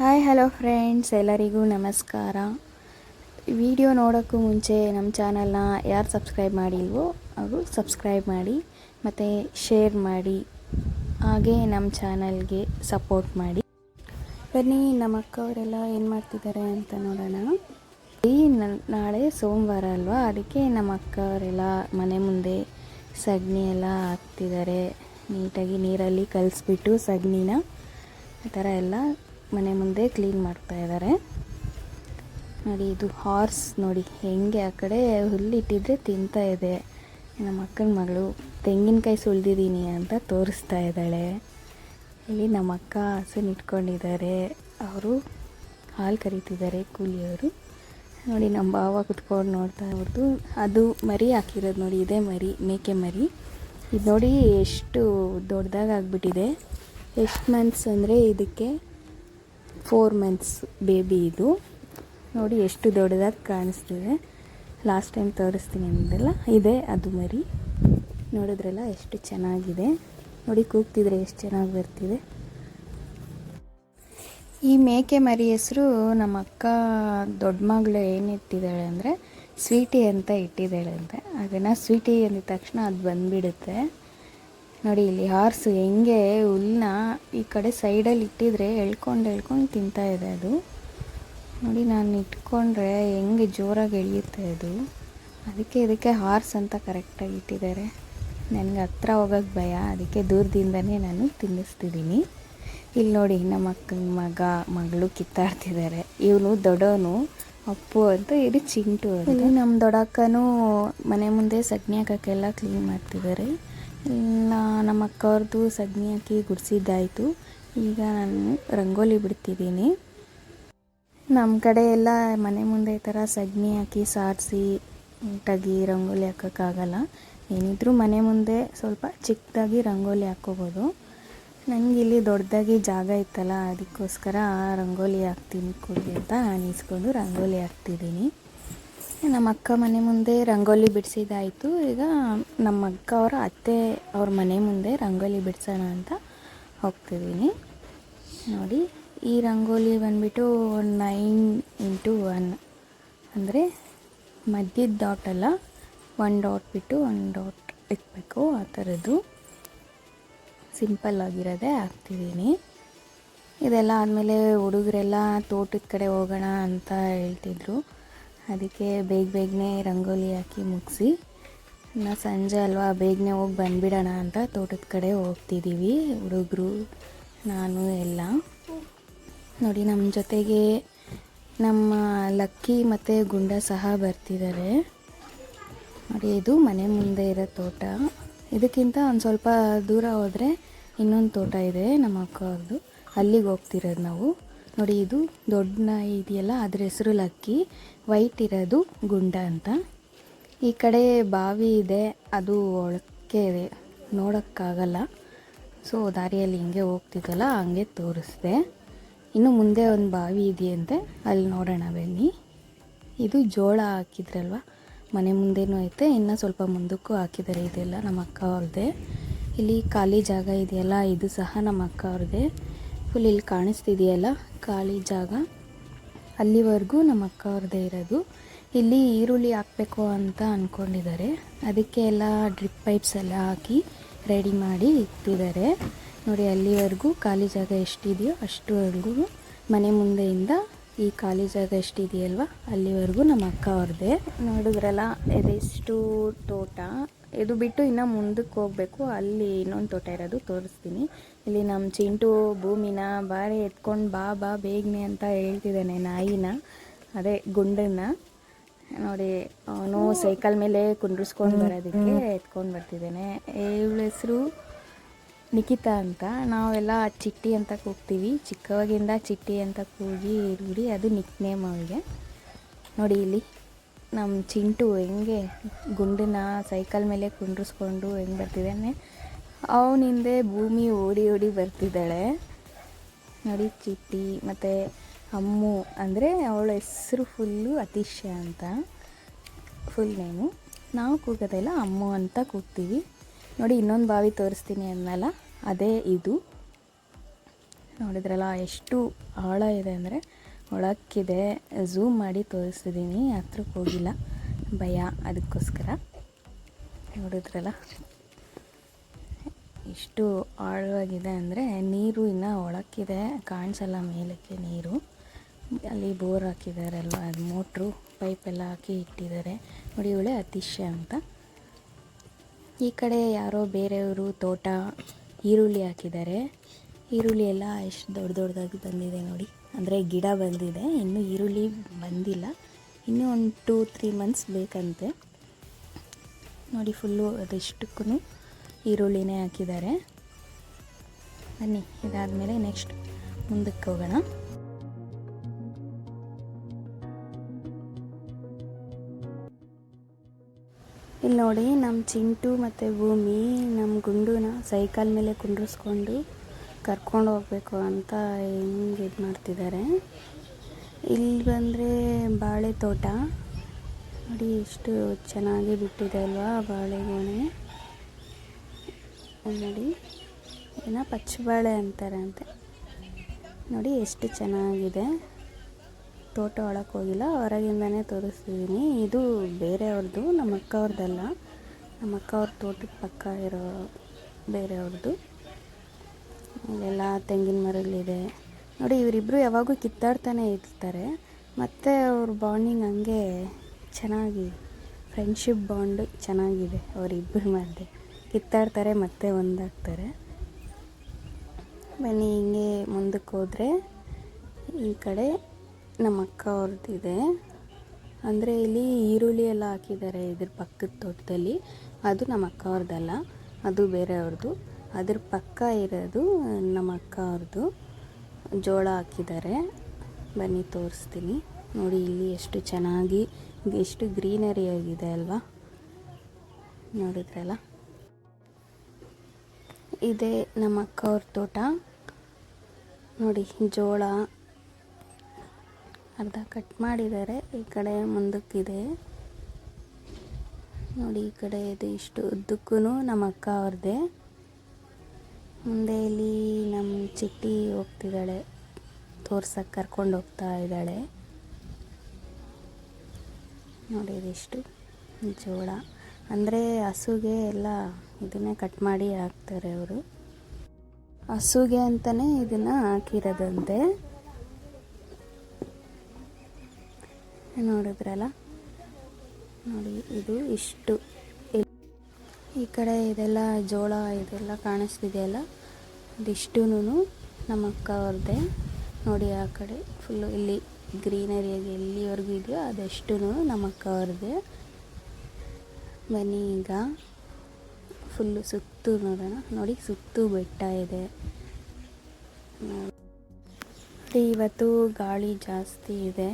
Hi hello friends ಎಲ್ಲರಿಗೂ ನಮಸ್ಕಾರ. Video ನೋಡೋಕ್ಕೂ ಮುಂಚೆ ನಮ್ಮ ಚಾನಲ್ನ ಯಾರು ಸಬ್ಸ್ಕ್ರೈಬ್ ಮಾಡಿಲ್ವೋ ಅವರು ಸಬ್ಸ್ಕ್ರೈಬ್ ಮಾಡಿ, ಮತ್ತು ಶೇರ್ ಮಾಡಿ, ಹಾಗೆ ನಮ್ಮ ಚಾನಲ್ಗೆ ಸಪೋರ್ಟ್ ಮಾಡಿ. ಬನ್ನಿ, ನಮ್ಮ ಅಕ್ಕವರೆಲ್ಲ ಏನು ಮಾಡ್ತಿದ್ದಾರೆ ಅಂತ ನೋಡೋಣ. ಈ ನಾಳೆ ಸೋಮವಾರ ಅಲ್ವಾ? ಅದಕ್ಕೆ ನಮ್ಮ ಅಕ್ಕವರೆಲ್ಲ ಮನೆ ಮುಂದೆ ಸಗಣಿ ಎಲ್ಲ ಹಾಕ್ತಿದ್ದಾರೆ. ನೀಟಾಗಿ ನೀರಲ್ಲಿ ಕಲಿಸ್ಬಿಟ್ಟು ಸಗಣಿನ ಆ ಥರ ಎಲ್ಲ ಮನೆ ಮುಂದೆ ಕ್ಲೀನ್ ಮಾಡ್ತಾ ಇದ್ದಾರೆ. ನೋಡಿ, ಇದು ಹಾರ್ಸ್ ನೋಡಿ, ಹೆಂಗೆ ಆ ಕಡೆ ಹುಲ್ಲಿಟ್ಟಿದ್ರೆ ತಿಂತಾ ಇದೆ. ನಮ್ಮ ಅಕ್ಕನ ಮಗಳು, ತೆಂಗಿನಕಾಯಿ ಸುಳಿದಿದ್ದೀನಿ ಅಂತ ತೋರಿಸ್ತಾ ಇದ್ದಾಳೆ. ಇಲ್ಲಿ ನಮ್ಮ ಅಕ್ಕ ಹಸುನ ಇಟ್ಕೊಂಡಿದ್ದಾರೆ. ಅವರು ಹಾಲು ಕರೀತಿದ್ದಾರೆ ಕೂಲಿಯವರು. ನೋಡಿ, ನಮ್ಮ ಭಾವ ಕುತ್ಕೊಂಡು ನೋಡ್ತಾ ಇರೋದು. ಅದು ಮರಿ ಹಾಕಿರೋದು ನೋಡಿ, ಇದೇ ಮರಿ, ಮೇಕೆ ಮರಿ. ಇದು ನೋಡಿ ಎಷ್ಟು ದೊಡ್ಡದಾಗಿ ಆಗ್ಬಿಟ್ಟಿದೆ. ಎಷ್ಟು ಮಂತ್ಸ್ ಅಂದರೆ ಇದಕ್ಕೆ ಫೋರ್ ಮಂತ್ಸ್ ಬೇಬಿ ಇದು. ನೋಡಿ ಎಷ್ಟು ದೊಡ್ಡದಾಗಿ ಕಾಣಿಸ್ತಿದೆ. ಲಾಸ್ಟ್ ಟೈಮ್ ತೋರಿಸ್ತೀನಿ ಅಂದಲ್ಲ ಇದೆ ಅದು ಮರಿ. ನೋಡಿದ್ರಲ್ಲ ಎಷ್ಟು ಚೆನ್ನಾಗಿದೆ. ನೋಡಿ ಕೂಗ್ತಿದ್ರೆ ಎಷ್ಟು ಚೆನ್ನಾಗಿ ಬರ್ತಿದೆ. ಈ ಮೇಕೆ ಮರಿ ಹೆಸರು ನಮ್ಮ ಅಕ್ಕ ದೊಡ್ಡ ಮಗಳು ಏನು ಇಟ್ಟಿದ್ದಾಳೆ ಅಂದರೆ, ಸ್ವೀಟಿ ಅಂತ ಇಟ್ಟಿದ್ದಾಳೆ ಅಂತೆ. ಅದನ್ನು ಸ್ವೀಟಿ ಅಂದಿದ ತಕ್ಷಣ ಅದು ಬಂದುಬಿಡುತ್ತೆ. ನೋಡಿ ಇಲ್ಲಿ ಹಾರ್ಸು ಹೆಂಗೆ ಹುಲ್ಲನ್ನ ಈ ಕಡೆ ಸೈಡಲ್ಲಿ ಇಟ್ಟಿದ್ರೆ ಎಳ್ಕೊಂಡು ಎಳ್ಕೊಂಡು ತಿಂತಾ ಇದೆ ಅದು. ನೋಡಿ, ನಾನು ಇಟ್ಕೊಂಡ್ರೆ ಹೆಂಗೆ ಜೋರಾಗಿ ಎಳೆಯುತ್ತೆ ಅದು. ಅದಕ್ಕೆ ಇದಕ್ಕೆ ಹಾರ್ಸ್ ಅಂತ ಕರೆಕ್ಟಾಗಿ ಇಟ್ಟಿದ್ದಾರೆ. ನನಗೆ ಹತ್ರ ಹೋಗೋಕ್ಕೆ ಭಯ, ಅದಕ್ಕೆ ದೂರದಿಂದನೇ ನಾನು ತಿನ್ನಿಸ್ತಿದ್ದೀನಿ. ಇಲ್ಲಿ ನೋಡಿ ನಮ್ಮ ಅಕ್ಕನ ಮಗ, ಮಗಳು ಕಿತ್ತಾಡ್ತಿದ್ದಾರೆ. ಇವನು ದೊಡ್ಡವನು, ಅಪ್ಪು ಅಂತ ಇದು ಚಿಂಟು ಅಂತ ನಮ್ಮ ದೊಡ್ಡಕ್ಕನೂ ಮನೆ ಮುಂದೆ ಸಗಣಿ ಹಾಕೋಕ್ಕೆಲ್ಲ ಕ್ಲೀನ್ ಮಾಡ್ತಿದ್ದಾರೆ. ನಮ್ಮ ಅಕ್ಕವ್ರದ್ದು ಸಗಣಿ ಹಾಕಿ ಗುಡಿಸಿದ್ದಾಯಿತು. ಈಗ ನಾನು ರಂಗೋಲಿ ಬಿಡ್ತಿದ್ದೀನಿ. ನಮ್ಮ ಕಡೆ ಎಲ್ಲ ಮನೆ ಮುಂದೆ ಈ ಥರ ಸಗಣಿ ಹಾಕಿ ಸಾರಿಸಿ, ನೀಟಾಗಿ ರಂಗೋಲಿ ಹಾಕೋಕ್ಕಾಗಲ್ಲ. ಏನಿದ್ರೂ ಮನೆ ಮುಂದೆ ಸ್ವಲ್ಪ ಚಿಕ್ಕದಾಗಿ ರಂಗೋಲಿ ಹಾಕ್ಕೋಬೋದು. ನನಗೆ ಇಲ್ಲಿ ದೊಡ್ಡದಾಗಿ ಜಾಗ ಇತ್ತಲ್ಲ, ಅದಕ್ಕೋಸ್ಕರ ರಂಗೋಲಿ ಹಾಕ್ತೀನಿ ಕೊಡಿ ಅಂತ ಅನಿಸ್ಕೊಂಡು ರಂಗೋಲಿ ಹಾಕ್ತಿದ್ದೀನಿ. ನಮ್ಮ ಅಕ್ಕ ಮನೆ ಮುಂದೆ ರಂಗೋಲಿ ಬಿಡಿಸಿದ್ದಾಯಿತು. ಈಗ ನಮ್ಮ ಅಕ್ಕ ಅವರ ಅತ್ತೆ ಅವ್ರ ಮನೆ ಮುಂದೆ ರಂಗೋಲಿ ಬಿಡಿಸೋಣ ಅಂತ ಹೋಗ್ತಿದ್ದೀನಿ. ನೋಡಿ, ಈ ರಂಗೋಲಿ ಬಂದ್ಬಿಟ್ಟು ನೈನ್ ಇಂಟು ಒನ್. ಅಂದರೆ ಮಧ್ಯದ ಡಾಟ್ ಅಲ್ಲ, ಒನ್ ಡಾಟ್ ಬಿಟ್ಟು ಒನ್ ಡಾಟ್ ಇಕ್ಬೇಕು ಆ ಥರದ್ದು. ಸಿಂಪಲ್ ಆಗಿರೋದೇ ಹಾಕ್ತಿದ್ದೀನಿ. ಇದೆಲ್ಲ ಆದಮೇಲೆ ಹುಡುಗರೆಲ್ಲ ತೋಟದ ಕಡೆ ಹೋಗೋಣ ಅಂತ ಹೇಳ್ತಿದ್ರು. ಅದಕ್ಕೆ ಬೇಗ ಬೇಗನೆ ರಂಗೋಲಿ ಹಾಕಿ ಮುಗಿಸಿ. ಇನ್ನು ಸಂಜೆ ಅಲ್ವಾ, ಬೇಗನೆ ಹೋಗಿ ಬಂದುಬಿಡೋಣ ಅಂತ ತೋಟದ ಕಡೆ ಹೋಗ್ತಿದ್ದೀವಿ ಹುಡುಗರು, ನಾನು ಎಲ್ಲ. ನೋಡಿ, ನಮ್ಮ ಜೊತೆಗೆ ನಮ್ಮ ಲಕ್ಕಿ ಮತ್ತು ಗುಂಡ ಸಹ ಬರ್ತಿದ್ದಾರೆ. ನೋಡಿ, ಇದು ಮನೆ ಮುಂದೆ ಇರೋ ತೋಟ. ಇದಕ್ಕಿಂತ ಒಂದು ಸ್ವಲ್ಪ ದೂರ ಹೋದರೆ ಇನ್ನೊಂದು ತೋಟ ಇದೆ, ನಮ್ಮ ಅಕ್ಕ ಅವ್ರದ್ದು ಅಲ್ಲಿಗೆ ಹೋಗ್ತಿರೋದು ನಾವು. ನೋಡಿ, ಇದು ದೊಡ್ಡ ನಾಯಿ ಇದೆಯಲ್ಲ, ಅದ್ರ ಹೆಸರು ಲಕ್ಕಿ. ವೈಟ್ ಇರೋದು ಗುಂಡ ಅಂತ. ಈ ಕಡೆ ಬಾವಿ ಇದೆ, ಅದು ಒಳಕ್ಕೆ ನೋಡೋಕ್ಕಾಗಲ್ಲ. ಸೊ, ದಾರಿಯಲ್ಲಿ ಹಿಂಗೆ ಹೋಗ್ತಿದ್ದಲ್ಲ, ಹಂಗೆ ತೋರಿಸ್ದೆ. ಇನ್ನು ಮುಂದೆ ಒಂದು ಬಾವಿ ಇದೆಯಂತೆ ಅಲ್ಲಿ ನೋಡೋಣ ಬನ್ನಿ. ಇದು ಜೋಳ ಹಾಕಿದ್ರಲ್ವ? ಮನೆ ಮುಂದೆನೂ ಐತೆ, ಇನ್ನು ಸ್ವಲ್ಪ ಮುಂದಕ್ಕೂ ಹಾಕಿದ್ದಾರೆ. ಇದೆಲ್ಲ ನಮ್ಮ ಅಕ್ಕ ಅವ್ರದ್ದೇ. ಇಲ್ಲಿ ಖಾಲಿ ಜಾಗ ಇದೆಯಲ್ಲ, ಇದು ಸಹ ನಮ್ಮ ಅಕ್ಕ ಅವ್ರದ್ದೇ. ಫುಲ್ ಇಲ್ಲಿ ಕಾಣಿಸ್ತಿದೆಯಲ್ಲ? ಖಾಲಿ ಜಾಗ. ಅಲ್ಲಿವರೆಗೂ ನಮ್ಮ ಅಕ್ಕ ಅವ್ರದ್ದೇ ಇರೋದು. ಇಲ್ಲಿ ಈರುಳ್ಳಿ ಹಾಕಬೇಕು ಅಂತ ಅಂದ್ಕೊಂಡಿದ್ದಾರೆ ಅದಕ್ಕೆ ಎಲ್ಲ ಡ್ರಿಪ್ ಪೈಪ್ಸ್ ಎಲ್ಲ ಹಾಕಿ ರೆಡಿ ಮಾಡಿ ಇಟ್ಟಿದ್ದಾರೆ. ನೋಡಿ, ಅಲ್ಲಿವರೆಗೂ ಖಾಲಿ ಜಾಗ ಎಷ್ಟಿದೆಯೋ ಅಷ್ಟುವರೆಗೂ ಮನೆ ಮುಂದೆಯಿಂದ ಈ ಖಾಲಿ ಜಾಗ ಎಷ್ಟಿದೆಯಲ್ವ, ಅಲ್ಲಿವರೆಗೂ ನಮ್ಮ ಅಕ್ಕ ಅವ್ರದ್ದೇ. ನೋಡಿದ್ರಲ್ಲ, ಇದೆಷ್ಟು ತೋಟ. ಇದು ಬಿಟ್ಟು ಇನ್ನು ಮುಂದಕ್ಕೆ ಹೋಗಬೇಕು. ಅಲ್ಲಿ ಇನ್ನೊಂದು ತೋಟ ಇರೋದು ತೋರಿಸ್ತೀನಿ. ಇಲ್ಲಿ ನಮ್ಮ ಚಿಂಟು ಭೂಮಿನ ಬಾರಿ ಎತ್ಕೊಂಡು ಬಾ ಬಾ ಬೇಗನೆ ಅಂತ ಹೇಳ್ತಿದ್ದಾನೆ ನಾಯಿನ. ಅದೇ ಗುಂಡನ್ನ. ನೋಡಿ ಅವನು ಸೈಕಲ್ ಮೇಲೆ ಕುಂಡ್ರಿಸ್ಕೊಂಡು ಬರೋದಕ್ಕೆ ಎತ್ಕೊಂಡು ಬರ್ತಿದ್ದೇನೆ. ಇವಳ ಹೆಸರು ನಿಖಿತಾ ಅಂತ. ನಾವೆಲ್ಲ ಚಿಟ್ಟಿ ಅಂತ ಕೂಗ್ತೀವಿ. ಚಿಕ್ಕವಾಗಿಂದ ಚಿಟ್ಟಿ ಅಂತ ಕೂಗಿ ರೂಢಿ ಅದು ನಿಕ್ ನೇಮ್ ಅವಳಿಗೆ. ನೋಡಿ ಇಲ್ಲಿ. ನಮ್ಮ ಚಿಂಟು ಹೆಂಗೆ ಗುಂಡನ್ನ ಸೈಕಲ್ ಮೇಲೆ ಕುಂಡ್ರಿಸ್ಕೊಂಡು ಹೆಂಗೆ ಬರ್ತಿದ್ದಾನೆ ಅವನ ಹಿಂದೆ ಭೂಮಿ ಓಡಿ ಓಡಿ ಬರ್ತಿದ್ದಾಳೆ. ನೋಡಿ ಚಿಟ್ಟಿ ಮತ್ತು ಅಮ್ಮು ಅಂದರೆ ಅವಳ ಹೆಸರು ಫುಲ್ಲು ಅತಿಶಯ ಅಂತ. Full name. ನಾವು ಕೂಗೋದೆಲ್ಲ ಅಮ್ಮು ಅಂತ ಕೂಗ್ತೀವಿ. ನೋಡಿ ಇನ್ನೊಂದು ಬಾವಿ ತೋರಿಸ್ತೀನಿ ಅಂದಮೇಲ ಅದೇ ಇದು. ನೋಡಿದ್ರಲ್ಲ, ಎಷ್ಟು ಆಳ ಇದೆ ಅಂದರೆ ಒಳಕ್ಕಿದೆ. ಝೂಮ್ ಮಾಡಿ ತೋರಿಸಿದ್ದೀನಿ ಹತ್ರಕ್ಕೆ ಹೋಗಿಲ್ಲ. ಭಯ, ಅದಕ್ಕೋಸ್ಕರ. ನೋಡಿದ್ರಲ್ಲ? ಇಷ್ಟು ಆಳವಾಗಿದೆ ಅಂದರೆ ನೀರು ಇನ್ನೂ ಒಳಕ್ಕಿದೆ, ಕಾಣಿಸಲ್ಲ ಮೇಲಕ್ಕೆ ನೀರು. ಅಲ್ಲಿ ಬೋರ್ ಹಾಕಿದಾರಲ್ವ, ಅದು ಮೋಟ್ರು ಪೈಪೆಲ್ಲ ಹಾಕಿ ಇಟ್ಟಿದ್ದಾರೆ. ನೋಡಿ, ಇವಳೆ ಅತಿಶಯ ಅಂತ. ಈ ಕಡೆ ಯಾರೋ ಬೇರೆಯವರು ತೋಟ, ಈರುಳ್ಳಿ ಹಾಕಿದ್ದಾರೆ. ಈರುಳ್ಳಿ ಎಲ್ಲ ಎಷ್ಟು ದೊಡ್ಡ ದೊಡ್ಡದಾಗಿ ಬಂದಿದೆ ನೋಡಿ. ಅಂದರೆ ಗಿಡ ಬಂದಿದೆ. ಇನ್ನೂ ಈರುಳ್ಳಿ ಬಂದಿಲ್ಲ. ಇನ್ನೂ ಒಂದು ಟೂ ತ್ರೀ ಮಂತ್ಸ್ ಬೇಕಂತೆ. ನೋಡಿ ಫುಲ್ಲು ಅದೆಷ್ಟಕ್ಕೂ ಈರುಳ್ಳಿನೇ ಹಾಕಿದ್ದಾರೆ. ಬನ್ನಿ, ಇದಾದಮೇಲೆ ನೆಕ್ಸ್ಟ್ ಮುಂದಕ್ಕೆ ಹೋಗೋಣ. ಇಲ್ಲಿ ನೋಡಿ ನಮ್ಮ ಚಿಂಟು ಮತ್ತು ಭೂಮಿ ನಮ್ಮ ಗುಂಡುನ ಸೈಕಲ್ ಮೇಲೆ ಕುಂಡ್ರಿಸ್ಕೊಂಡು ಕರ್ಕೊಂಡು ಹೋಗಬೇಕು ಅಂತ ಹೆಂಗೆ ಇದು ಮಾಡ್ತಿದ್ದಾರೆ ಇಲ್ಲಿ ಬಂದರೆ ಬಾಳೆ ತೋಟ. ನೋಡಿ ಎಷ್ಟು ಚೆನ್ನಾಗಿ ಬಿಟ್ಟಿದೆ ಅಲ್ವಾ ಬಾಳೆಗೊನೆ. ನೋಡಿ, ಏನೋ ಪಚ್ಚಬಾಳೆ ಅಂತಾರೆ ಅಂತೆ. ನೋಡಿ ಎಷ್ಟು ಚೆನ್ನಾಗಿದೆ. ತೋಟ ಒಳಕ್ಕೆ ಹೋಗಿಲ್ಲ, ಹೊರಗಿಂದನೇ ತೋರಿಸ್ತಿದ್ದೀನಿ ಇದು ಬೇರೆಯವ್ರದ್ದು ನಮ್ಮ ಅಕ್ಕ ಅವ್ರದ್ದಲ್ಲ ನಮ್ಮ ಅಕ್ಕ ಅವ್ರ ತೋಟದ ಪಕ್ಕ ಇರೋ ಬೇರೆಯವ್ರದ್ದು ಇಲ್ಲೆಲ್ಲ ತೆಂಗಿನ ಮರಗಳಿದೆ. ನೋಡಿ ಇವರಿಬ್ಬರು ಯಾವಾಗೂ ಕಿತ್ತಾಡ್ತಾನೆ ಇರ್ತಾರೆ. ಮತ್ತು ಅವ್ರ ಬಾಂಡಿಂಗ್ ಹಂಗೆ ಚೆನ್ನಾಗಿ ಫ್ರೆಂಡ್ಶಿಪ್ ಬಾಂಡ್ ಚೆನ್ನಾಗಿದೆ ಅವರಿಬ್ಬರ ಮಧ್ಯೆ. ಕಿತ್ತಾಡ್ತಾರೆ, ಮತ್ತೆ ಒಂದಾಗ್ತಾರೆ. ಬನ್ನಿ, ಹಿಂಗೆ ಮುಂದಕ್ಕೆ ಹೋದರೆ ಈ ಕಡೆ ನಮ್ಮ ಅಕ್ಕ ಅವ್ರದ್ದಿದೆ. ಅಂದರೆ ಇಲ್ಲಿ ಈರುಳ್ಳಿ ಎಲ್ಲ ಹಾಕಿದ್ದಾರೆ ಇದ್ರ ಪಕ್ಕದ ತೋಟದಲ್ಲಿ. ಅದು ನಮ್ಮ ಅಕ್ಕ ಅವ್ರದ್ದಲ್ಲ, ಅದು ಬೇರೆಯವ್ರದ್ದು ಅದ್ರ ಪಕ್ಕ ಇರೋದು ನಮ್ಮ ಅಕ್ಕ ಅವ್ರದ್ದು. ಜೋಳ ಹಾಕಿದ್ದಾರೆ. ಬನ್ನಿ ತೋರಿಸ್ತೀನಿ. ನೋಡಿ, ಇಲ್ಲಿ ಎಷ್ಟು ಚೆನ್ನಾಗಿ, ಎಷ್ಟು ಗ್ರೀನರಿ ಆಗಿದೆ ಅಲ್ವಾ? ನೋಡಿದ್ರಲ್ಲ? ಇದೇ ನಮ್ಮ ಅಕ್ಕ ಅವ್ರ ತೋಟ. ನೋಡಿ, ಜೋಳ ಅರ್ಧ ಕಟ್ ಮಾಡಿದ್ದಾರೆ. ಈ ಕಡೆ ಮುಂದಕ್ಕಿದೆ. ನೋಡಿ, ಈ ಕಡೆ ಇದೆ. ಇಷ್ಟು ಉದ್ದಕ್ಕೂ ನಮ್ಮ ಅಕ್ಕ ಅವ್ರದ್ದೇ. ಮುಂದೆ ಇಲ್ಲಿ ನಮ್ಮ ಚಿಟ್ಟಿ ಹೋಗ್ತಿದ್ದಾಳೆ. ತೋರ್ಸಕ್ಕೆ ಕರ್ಕೊಂಡು ಹೋಗ್ತಾ ಇದ್ದಾಳೆ. ನೋಡಿ, ಇದಿಷ್ಟು. ಜೋಳ. ಅಂದರೆ ಹಸುಗೆ ಎಲ್ಲ ಇದನ್ನೇ ಕಟ್ ಮಾಡಿ ಹಾಕ್ತಾರೆ ಅವರು. ಹಸುಗೆ ಅಂತಲೇ ಇದನ್ನು ಹಾಕಿರೋದಂತೆ. ನೋಡಿದ್ರಲ್ಲ? ನೋಡಿ, ಇದು ಇಷ್ಟು. ಈ ಕಡೆ ಇದೆಲ್ಲ ಜೋಳ ಇದೆಲ್ಲ ಕಾಣಿಸ್ತಿದೆಯಲ್ಲ? ಇದಿಷ್ಟೂ ನಮ್ಮ ಅಕ್ಕ ಅವ್ರದ್ದೆ. ನೋಡಿ ಆ ಕಡೆ ಫುಲ್ಲು ಇಲ್ಲಿ ಗ್ರೀನರಿಯಾಗಿ ಎಲ್ಲಿವರೆಗೂ ಇದೆಯೋ ಅದೆಷ್ಟು ನಮ್ಮ ಅಕ್ಕ ಅವ್ರದ್ದೆ. ಬನ್ನಿ ಈಗ ಫುಲ್ಲು ಸುತ್ತು ನೋಡೋಣ. ನೋಡಿ ಸುತ್ತು ಬೆಟ್ಟ ಇದೆ. ಇವತ್ತು ಗಾಳಿ ಜಾಸ್ತಿ ಇದೆ.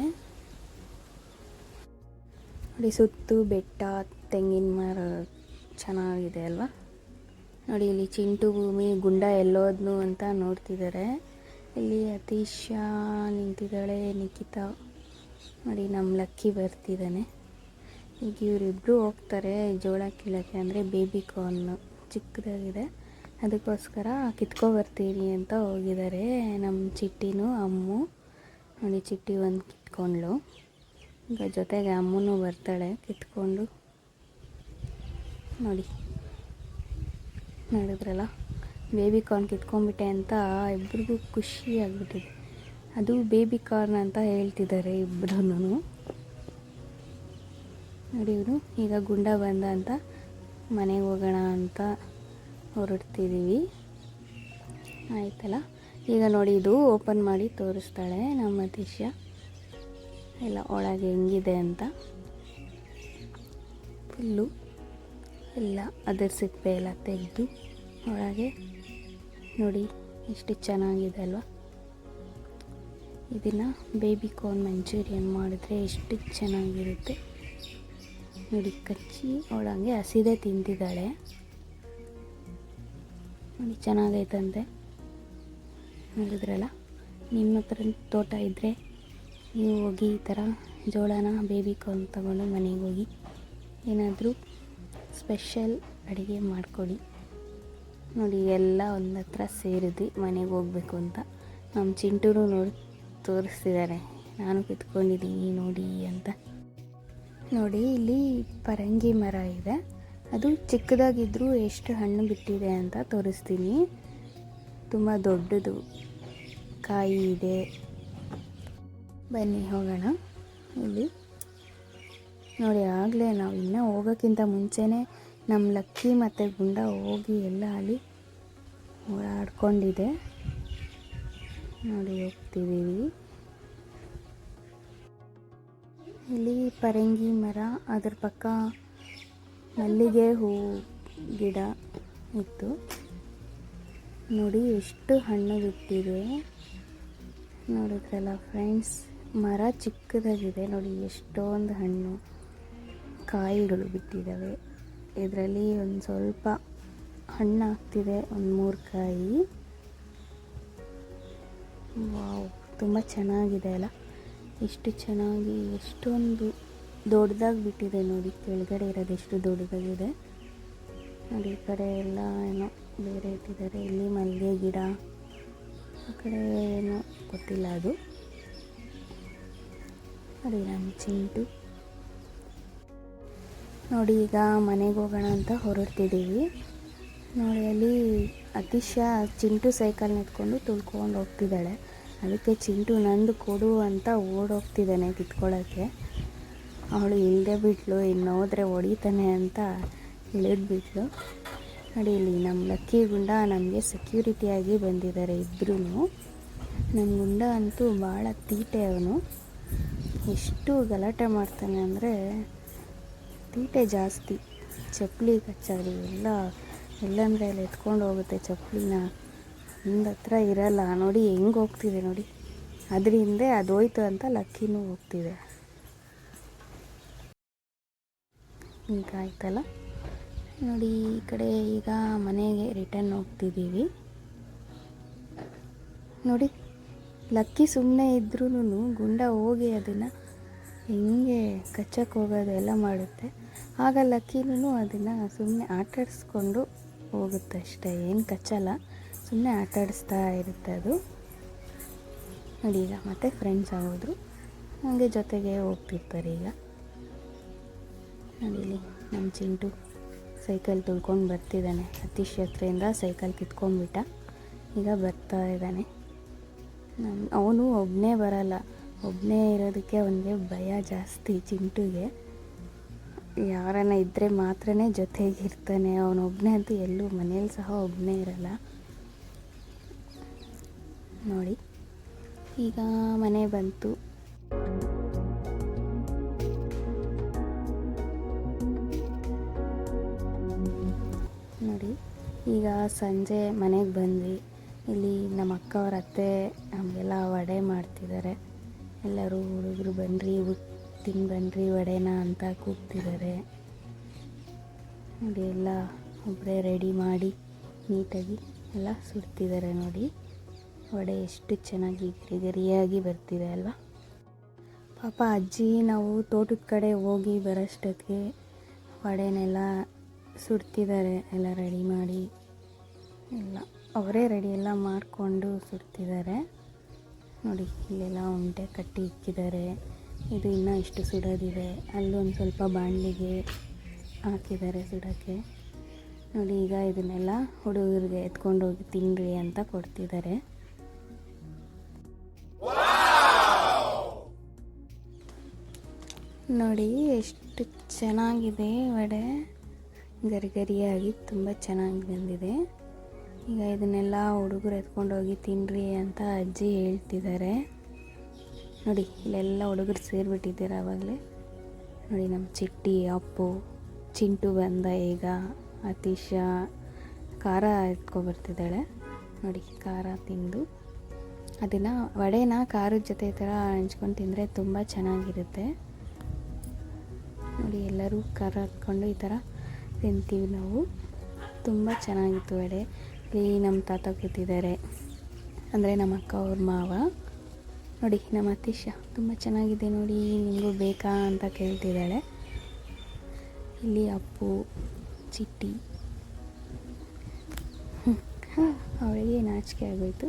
ನೋಡಿ ಸುತ್ತು ಬೆಟ್ಟ ತೆಂಗಿನ ಮರ ಚೆನ್ನಾಗಿದೆ ಅಲ್ವಾ? ನೋಡಿ, ಇಲ್ಲಿ ಚಿಂಟು ಭೂಮಿ, ಗುಂಡ ಎಲ್ಲೋದ್ನು ಅಂತ ನೋಡ್ತಿದ್ದಾರೆ ಇಲ್ಲಿ ಅತೀಶ ನಿಂತಿದ್ದಾಳೆ ನಿಖಿತಾ ನೋಡಿ ನಮ್ಮ ಲಕ್ಕಿ ಬರ್ತಿದ್ದಾನೆ ಈಗ ಇವರಿಬ್ಬರು ಹೋಗ್ತಾರೆ ಜೋಳ ಕೀಳಕ್ಕೆ ಅಂದರೆ ಬೇಬಿ ಕಾರ್ನ್ ಚಿಕ್ಕದಾಗಿದೆ. ಅದಕ್ಕೋಸ್ಕರ ಕಿತ್ಕೊ ಬರ್ತೀನಿ ಅಂತ ಹೋಗಿದ್ದಾರೆ ನಮ್ಮ ಚಿಟ್ಟಿನೂ ಅಮ್ಮು. ನೋಡಿ, ಚಿಟ್ಟಿ ಒಂದು ಕಿತ್ಕೊಂಡ್ಳು. ಈಗ ಜೊತೆಗೆ ಅಮ್ಮನೂ ಬರ್ತಾಳೆ, ಕಿತ್ಕೊಂಡು. ನೋಡಿ. ನೋಡಿದ್ರಲ್ಲ? ಬೇಬಿ ಕಾರ್ನ್ ಕಿತ್ಕೊಂಡ್ಬಿಟ್ಟೆ ಅಂತ ಇಬ್ರಿಗೂ ಖುಷಿ ಆಗಿಬಿಟ್ಟಿದೆ. ಅದು ಬೇಬಿ ಕಾರ್ನ್ ಅಂತ ಹೇಳ್ತಿದ್ದಾರೆ ಇಬ್ಬರೂ ನೋಡಿ ಇವರು, ಈಗ ಗುಂಡ ಬಂದ ಅಂತ ಮನೆಗೆ ಹೋಗೋಣ ಅಂತ ಹೊರಡ್ತಿದ್ದೀವಿ ಆಯ್ತಲ್ಲ? ಈಗ ನೋಡಿ ಇದು ಓಪನ್ ಮಾಡಿ ತೋರಿಸ್ತಾಳೆ ನಮ್ಮ ದೇಶ ಎಲ್ಲ ಒಳಗೆ ಹೆಂಗಿದೆ ಅಂತ. ಫುಲ್ಲು ಎಲ್ಲ ಅದರ ಸಿಪ್ಪೆ ಎಲ್ಲ ತೆಗೆದು ಒಳಗೆ ನೋಡಿ, ಎಷ್ಟು ಚೆನ್ನಾಗಿದೆ ಅಲ್ವಾ? ಇದನ್ನು ಬೇಬಿ ಕಾರ್ನ್ ಮಂಚೂರಿಯನ್ ಮಾಡಿದ್ರೆ ಎಷ್ಟು ಚೆನ್ನಾಗಿರುತ್ತೆ. ನೋಡಿ, ಕಚ್ಚಿ ಒಳಗೆ ಹಸಿದೆ ತಿಂತಿದ್ದಾಳೆ ನೋಡಿ ಚೆನ್ನಾಗೈತಂತೆ ನೋಡಿದ್ರಲ್ಲ? ನಿಮ್ಮ ಹತ್ರ ತೋಟ ಇದ್ದರೆ ನೀವು ಹೋಗಿ ಈ ಥರ ಜೋಳನ ಬೇಬಿ ಕಾರ್ನ್ ತಗೊಂಡು ಮನೆಗೆ ಹೋಗಿ ಏನಾದರೂ ಸ್ಪೆಷಲ್ ಅಡುಗೆ ಮಾಡ್ಕೊಳ್ಳಿ ನೋಡಿ, ಎಲ್ಲ ಒಂದು ಹತ್ರ ಸೇರಿದ್ವಿ, ಮನೆಗೆ ಹೋಗ್ಬೇಕು ಅಂತ. ನಮ್ಮ ಚಿಂಟೂರು ನೋಡಿ ತೋರಿಸ್ತಿದ್ದಾರೆ ನಾನು ಕಿತ್ಕೊಂಡಿದ್ದೀನಿ ನೋಡಿ ಅಂತ. ನೋಡಿ, ಇಲ್ಲಿ ಪರಂಗಿ ಮರ ಇದೆ. ಅದು ಚಿಕ್ಕದಾಗಿದ್ದರೂ ಎಷ್ಟು ಹಣ್ಣು ಬಿಟ್ಟಿದೆ ಅಂತ ತೋರಿಸ್ತೀನಿ. ತುಂಬ ದೊಡ್ಡದು ಕಾಯಿ ಇದೆ. ಬನ್ನಿ, ಹೋಗೋಣ. ಇಲ್ಲಿ ನೋಡಿ, ಆಗಲೇ ನಾವು ಇನ್ನೂ ಹೋಗೋಕ್ಕಿಂತ ಮುಂಚೆನೇ ನಮ್ಮ ಲಕ್ಕಿ ಮತ್ತು ಗುಂಡ ಹೋಗಿ ಎಲ್ಲ ಅಲ್ಲಿ ಓಡಾಡ್ಕೊಂಡಿದೆ. ನೋಡಿ, ಹೋಗ್ತಿದ್ದೀವಿ. ಇಲ್ಲಿ ಪರಂಗಿ ಮರ, ಅದ್ರ ಪಕ್ಕ ಮಲ್ಲಿಗೆ ಹೂ ಗಿಡ ಇತ್ತು. ನೋಡಿ, ಎಷ್ಟು ಹಣ್ಣು ಬಿಟ್ಟಿದೆ ನೋಡಿದ್ರಲ್ಲ ಫ್ರೆಂಡ್ಸ್, ಮರ ಚಿಕ್ಕದಾಗಿದೆ. ನೋಡಿ, ಎಷ್ಟೊಂದು ಹಣ್ಣು. ಕಾಯಿಗಳು ಬಿಟ್ಟಿದ್ದಾವೆ ಇದರಲ್ಲಿ ಒಂದು ಸ್ವಲ್ಪ ಹಣ್ಣು ಆಗ್ತಿದೆ, ಒಂದು ಮೂರು ಕಾಯಿ. ವಾವ್, ತುಂಬ ಚೆನ್ನಾಗಿದೆ ಅಲ್ಲ? ಎಷ್ಟು ಚೆನ್ನಾಗಿ, ಎಷ್ಟೊಂದು ದೊಡ್ಡದಾಗಿ ಬಿಟ್ಟಿದೆ ನೋಡಿ, ಕೆಳಗಡೆ ಇರೋದು ಎಷ್ಟು ದೊಡ್ಡದಾಗಿದೆ. ನೋಡಿ, ಈ ಕಡೆ ಎಲ್ಲ ಏನೋ ಬೇರೆ ಇಟ್ಟಿದ್ದಾರೆ. ಇಲ್ಲಿ ಮಲ್ಲಿಗೆ ಗಿಡ, ಆ ಕಡೆ ಏನೋ ಗೊತ್ತಿಲ್ಲ ಅದು. ನೋಡಿ, ನಮ್ಮ ಚಿಂಟು. ನೋಡಿ, ಈಗ ಮನೆಗೆ ಹೋಗೋಣ ಅಂತ ಹೊರಡ್ತಿದ್ದೀವಿ. ನೋಡಿ, ಅಲ್ಲಿ ಅತಿಶ ಚಿಂಟು ಸೈಕಲ್ ನಿಂತ್ಕೊಂಡು ತುಳ್ಕೊಂಡು ಹೋಗ್ತಿದ್ದಾಳೆ. ಅದಕ್ಕೆ ಚಿಂಟು ನಂದು ಕೊಡು ಅಂತ ಓಡೋಗ್ತಿದ್ದಾನೆ ಕಿತ್ಕೊಳ್ಳೋಕ್ಕೆ ಅವಳು ಇಲ್ಲದೆ ಬಿಟ್ಲು, ಇನ್ನು ಹೋದ್ರೆ ಹೊಡಿತಾನೆ ಅಂತ ಇಳಿದ್ಬಿಟ್ಲು ನೋಡಿ, ಇಲ್ಲಿ ನಮ್ಮ ಲಕ್ಕಿ ಗುಂಡ ನಮಗೆ ಸೆಕ್ಯೂರಿಟಿಯಾಗಿ ಬಂದಿದ್ದಾರೆ ಇಬ್ಬರೂ ನಮ್ಮ ಗುಂಡ ಅಂತೂ ಭಾಳ ತೀಟೆ ಅವನು. ಎಷ್ಟು ಗಲಾಟೆ ಮಾಡ್ತಾನೆ ಅಂದರೆ ತೀಟೆ ಜಾಸ್ತಿ. ಚಪ್ಪಲಿ ಕಚ್ಚೋದು ಎಲ್ಲ ಎಲ್ಲಂದ್ರೆ ಅಲ್ಲಿ ಎತ್ಕೊಂಡು ಹೋಗುತ್ತೆ ಚಪ್ಪಲಿನ. ಹಿಂದೆ ಹತ್ರ ಇರಲ್ಲ. ನೋಡಿ, ಹೆಂಗೆ ಹೋಗ್ತಿದೆ ನೋಡಿ. ಅದ್ರ ಹಿಂದೆ ಅದು ಅಂತ ಲಕ್ಕಿನೂ ಹೋಗ್ತಿದೆ. ಈಗ ಆಯ್ತಲ್ಲ? ನೋಡಿ, ಈ ಕಡೆ ಈಗ ಮನೆಗೆ ರಿಟರ್ನ್ ಹೋಗ್ತಿದ್ದೀವಿ. ನೋಡಿ, ಲಕ್ಕಿ ಸುಮ್ಮನೆ ಇದ್ರೂ ಗುಂಡ ಹೋಗಿ ಅದನ್ನು ಹೆಂಗೆ ಕಚ್ಚಕ್ಕೆ ಹೋಗೋದು ಎಲ್ಲ ಮಾಡುತ್ತೆ. ಆಗ ಲಕ್ಕಿನೂ ಅದನ್ನು ಸುಮ್ಮನೆ ಆಟಾಡಿಸ್ಕೊಂಡು ಹೋಗುತ್ತೆ ಅಷ್ಟೇ, ಏನು ಕಚ್ಚಲ್ಲ. ಸುಮ್ಮನೆ ಆಟಾಡಿಸ್ತಾ ಇರುತ್ತೆ ಅದು. ನೋಡಿ ಈಗ ಮತ್ತೆ ಫ್ರೆಂಡ್ಸ್ ಆಗೋದ್ರು, ಹಾಗೆ ಜೊತೆಗೆ ಹೋಗ್ತಿರ್ತಾರೆ ಈಗ. ನೋಡಿ ಇಲ್ಲಿ ನಮ್ಮ ಚಿಂಟು ಸೈಕಲ್ ತುಳ್ಕೊಂಡು ಬರ್ತಿದ್ದಾನೆ. ಅತಿಶ್ ಹತ್ರಿಂದ ಸೈಕಲ್ ಕಿತ್ಕೊಂಡ್ಬಿಟ್ಟ. ಈಗ ಬರ್ತಾ ಇದ್ದಾನೆ. ನಮ್ಮ ಅವನು ಒಬ್ಬನೇ ಬರಲ್ಲ. ಒಬ್ಬನೇ ಇರೋದಕ್ಕೆ ಅವನಿಗೆ ಭಯ ಜಾಸ್ತಿ ಚಿಂಟುಗೆ. ಯಾರನ್ನ ಇದ್ದರೆ ಮಾತ್ರ ಜೊತೆಗಿರ್ತಾನೆ ಅವನೊಬ್ಬನೇ ಅಂತೂ ಎಲ್ಲೂ ಮನೇಲಿ ಸಹ ಒಬ್ಬನೇ ಇರಲ್ಲ. ನೋಡಿ. ಈಗ ಮನೆ ಬಂತು. ನೋಡಿ, ಈಗ ಸಂಜೆ ಮನೆಗೆ ಬಂದ್ವಿ. ಇಲ್ಲಿ ನಮ್ಮ ಅಕ್ಕ ಅವ್ರ ಅತ್ತೆ ನಮಗೆಲ್ಲ ವಡೆ ಮಾಡ್ತಿದ್ದಾರೆ. ಎಲ್ಲರೂ ಹುಡುಗರು ಬನ್ನಿರಿ ಊಟ ತಿಂದು ಬನ್ನಿರಿ ವಡೆನ ಅಂತ ಕೂಗ್ತಿದ್ದಾರೆ. ನೋಡಿ ಎಲ್ಲ ಒಬ್ಬರೇ ರೆಡಿ ಮಾಡಿ ನೀಟಾಗಿ ಎಲ್ಲ ಸುಡ್ತಿದ್ದಾರೆ ನೋಡಿ. ವಡೆ ಎಷ್ಟು ಚೆನ್ನಾಗಿ ಗರಿ ಗರಿಯಾಗಿ ಬರ್ತಿದೆ ಅಲ್ವಾ? ಪಾಪ ಅಜ್ಜಿ, ನಾವು ತೋಟದ ಕಡೆ ಹೋಗಿ ಬರೋಷ್ಟಕ್ಕೆ ವಡೆನೆಲ್ಲ ಸುಡ್ತಿದ್ದಾರೆ ಎಲ್ಲ ರೆಡಿ ಮಾಡಿ. ಎಲ್ಲ ಅವರೇ ರೆಡಿ ಎಲ್ಲ ಮಾಡಿಕೊಂಡು ಸುಡ್ತಿದ್ದಾರೆ. ನೋಡಿ, ಇಲ್ಲೆಲ್ಲ ಉಂಡೆ ಕಟ್ಟಿ ಇಕ್ಕಿದ್ದಾರೆ. ಇದು ಇನ್ನೂ ಇಷ್ಟು ಸುಡೋದಿದೆ. ಅಲ್ಲೊಂದು ಸ್ವಲ್ಪ ಬಾಣಲಿಗೆ ಹಾಕಿದ್ದಾರೆ ಸುಡೋಕ್ಕೆ. ನೋಡಿ, ಈಗ ಇದನ್ನೆಲ್ಲ ಹುಡುಗರಿಗೆ ಎತ್ಕೊಂಡು ಹೋಗಿ ತಿನ್ನಿರಿ ಅಂತ ಕೊಡ್ತಿದ್ದಾರೆ. ನೋಡಿ, ಎಷ್ಟು ಚೆನ್ನಾಗಿದೆ ವಡೆ. ಗರಿ ಗರಿಯಾಗಿ ತುಂಬ ಚೆನ್ನಾಗಿ ಬಂದಿದೆ. ಈಗ ಇದನ್ನೆಲ್ಲ ಹುಡುಗರು ಎತ್ಕೊಂಡೋಗಿ ತಿನ್ನಿರಿ ಅಂತ ಅಜ್ಜಿ ಹೇಳ್ತಿದ್ದಾರೆ. ನೋಡಿ, ಇಲ್ಲೆಲ್ಲ ಹುಡುಗರು ಸೇರಿಬಿಟ್ಟಿದ್ದೀರ ಆವಾಗಲೇ ನೋಡಿ, ನಮ್ಮ ಚಿಟ್ಟಿ, ಅಪ್ಪು, ಚಿಂಟು ಬಂದ ಈಗ ಅತೀಶ ಖಾರ ಎತ್ಕೊಬರ್ತಿದ್ದಾಳೆ ನೋಡಿ, ಖಾರ ತಿಂದು. ಅದನ್ನು ವಡೆನ ಖಾರದ ಜೊತೆ ಈ ಥರ ಹಂಚ್ಕೊಂಡು ತಿಂದರೆ ತುಂಬ ಚೆನ್ನಾಗಿರುತ್ತೆ. ನೋಡಿ, ಎಲ್ಲರೂ ಖಾರ ಹಾಕ್ಕೊಂಡು ಈ ಥರ ತಿಂತೀವಿ ನಾವು. ತುಂಬ ಚೆನ್ನಾಗಿತ್ತು ವಡೆ. ಇಲ್ಲಿ ನಮ್ಮ ತಾತ ಕೂತಿದ್ದಾರೆ. ಅಂದರೆ ನಮ್ಮ ಅಕ್ಕ ಅವ್ರ ಮಾವ. ನೋಡಿ, ನಮ್ಮ ಅತಿಶ ತುಂಬ ಚೆನ್ನಾಗಿದೆ ನೋಡಿ, ನಿಮಗೂ ಬೇಕಾ ಅಂತ ಕೇಳ್ತಿದ್ದಾಳೆ. ಇಲ್ಲಿ ಅಪ್ಪು, ಚಿಟ್ಟಿ. ಅವಳಿಗೆ ನಾಚಿಕೆ ಆಗೋಯ್ತು.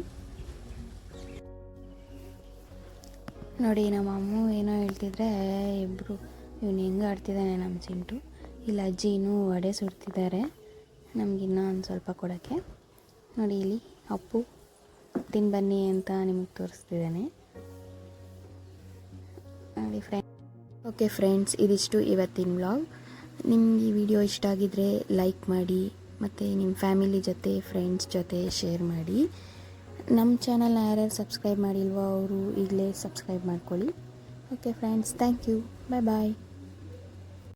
ನೋಡಿ, ನಮ್ಮ ಅಮ್ಮ ಏನೋ ಹೇಳ್ತಿದ್ರೆ ಇಬ್ಬರು ಇವನು ಹೆಂಗೆ ಆಡ್ತಿದ್ದಾನೆ ನಮ್ಮ ಚಿಂಟು. ಇಲ್ಲಿ ಅಜ್ಜಿ ಇನ್ನೂ ವಡೆ ಸುಡ್ತಿದ್ದಾರೆ. ನಮಗಿನ್ನೂ ಒಂದು ಸ್ವಲ್ಪ ಕೊಡೋಕ್ಕೆ. ನೋಡಿ, ಇಲ್ಲಿ ಅಪ್ಪು, ತಿನ್ ಬನ್ನಿ ಅಂತ ನಿಮಗೆ ತೋರಿಸ್ತಿದ್ದಾನೆ. ನೋಡಿ ಫ್ರೆಂಡ್ ಓಕೆ ಫ್ರೆಂಡ್ಸ್ ಇದಿಷ್ಟು ಇವತ್ತಿನ ವ್ಲಾಗ್ ನಿಮ್ಗೆ ಈ ವಿಡಿಯೋ ಇಷ್ಟ ಆಗಿದ್ರೆ ಲೈಕ್ ಮಾಡಿ, ಮತ್ತು ನಿಮ್ಮ ಫ್ಯಾಮಿಲಿ ಜೊತೆ ಫ್ರೆಂಡ್ಸ್ ಜೊತೆ ಶೇರ್ ಮಾಡಿ. ನಮ್ಮ ಚಾನಲ್ನ ಯಾರ್ಯಾರು ಸಬ್ಸ್ಕ್ರೈಬ್ ಮಾಡಿಲ್ವೋ ಅವರು ಈಗಲೇ ಸಬ್ಸ್ಕ್ರೈಬ್ ಮಾಡ್ಕೊಳ್ಳಿ. Okay friends thank you bye bye